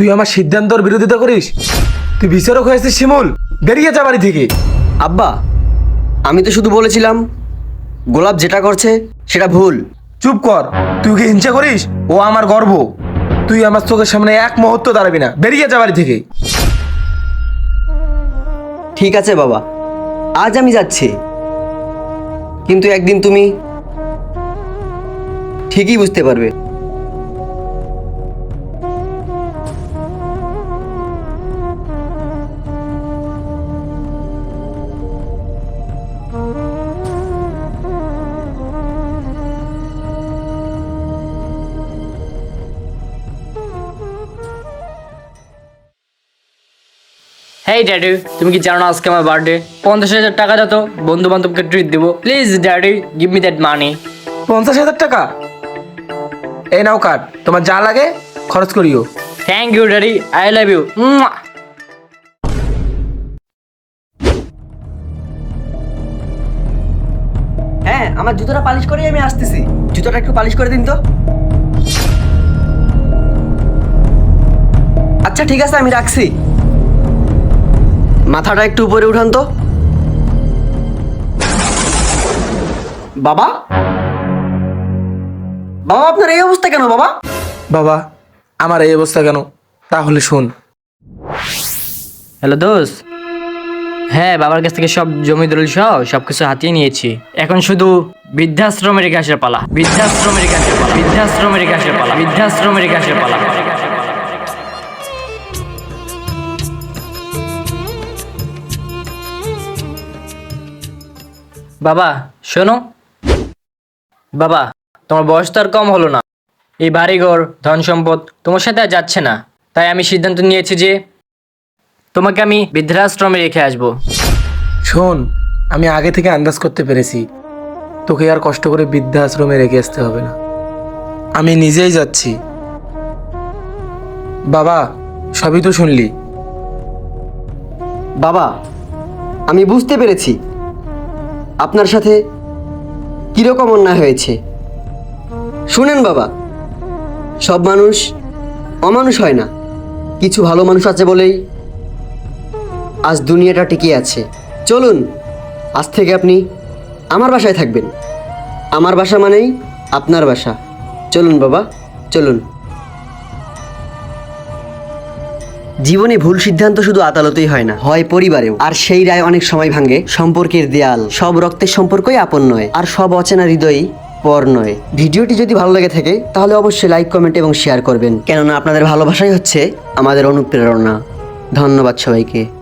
তুই আমার সিদ্ধান্তর বিরোধিতা করিস? তুই বিচারক হয়েছিস শিমুল। বেরিয়ে যা বাড়ি থেকে। আব্বা আমি তো শুধু বলেছিলাম গোলাপ যেটা করছে সেটা ভুল। চুপ কর। তুই কি হিংসা করিস? ও আমার গর্ব। তুই আমার চোখের সামনে এক মুহূর্ত দাঁড়াবি না। বেরিয়ে যা বাড়ি থেকে। ঠিক আছে বাবা আজ আমি যাচ্ছি। কিন্তু একদিন তুমি ঠিকই বুঝতে পারবে। হেই ড্যাডি তুমি কি জানো না আজকে আমার বার্থডে পঞ্চাশ হাজার টাকা যত বন্ধু বান্ধবকে ট্রিট দেবো। Please daddy give me that money পঞ্চাশ হাজার টাকা? এই নাও কার্ড তোমার যা লাগে খরচ করিও। Thank you daddy I love you হ্যাঁ আমার জুতোটা পালিশ করেই আমি আসতেছি। জুতোটা একটু পালিশ করে দিন তো। আচ্ছা ঠিক আছে আমি রাখছি। মাথাটা একটু উপরে উঠান তো। বাবা? বাবা আপনার এই অবস্থা কেন বাবা? বাবা আমার এই অবস্থা কেন? তাহলে শোন। হ্যালো দোস্ত। হ্যাঁ বাবার কাছ থেকে সব জমি দলিল সহ সব কিছু হাতিয়ে নিয়েছি। এখন শুধু বৃদ্ধাশ্রমের গাছের পালা বৃদ্ধাশ্রমের গাছের পালা বৃদ্ধাশ্রমের গাছের পালা বৃদ্ধাশ্রমের গাছের পালা। বাবা শোনো। বাবা তোমার বয়স তো আর কম হলো না। এই বাড়িঘর ধন সম্পদ তোমার সাথে আর যাচ্ছে না। তাই আমি সিদ্ধান্ত নিয়েছি যে তোমাকে আমি বৃদ্ধাশ্রমে রেখে আসব। শোন আমি আগে থেকে আন্দাজ করতে পেরেছি। তোকে আর কষ্ট করে বৃদ্ধাশ্রমে রেখে আসতে হবে না। আমি নিজেই যাচ্ছি। বাবা সবই তো শুনলি। বাবা আমি বুঝতে পেরেছি। আপনার সাথে কীরকম অন্যায় হয়েছে? শুনেন বাবা, সব মানুষ অমানুষ হয় না। কিছু ভালো মানুষ আছে বলেই আজ দুনিয়াটা টিকে আছে। চলুন, আজ থেকে আপনি আমার বাসায় থাকবেন। আমার বাসা মানেই আপনার বাসা। চলুন বাবা, চলুন। জীবনে ভুল সিদ্ধান্ত শুধু আদালতেই হয় না, হয় পরিবারেও। আর সেই রায় অনেক সময় ভাঙে সম্পর্কের দেয়াল। সব রক্তের সম্পর্কই আপন নয়, আর সব অচেনা হৃদয়ই পর নয়। ভিডিওটি যদি ভালো লেগে থাকে, তাহলে অবশ্যই লাইক, কমেন্ট এবং শেয়ার করবেন। কেননা আপনাদের ভালোবাসাই হচ্ছে আমাদের অনুপ্রেরণা। ধন্যবাদ সবাইকে।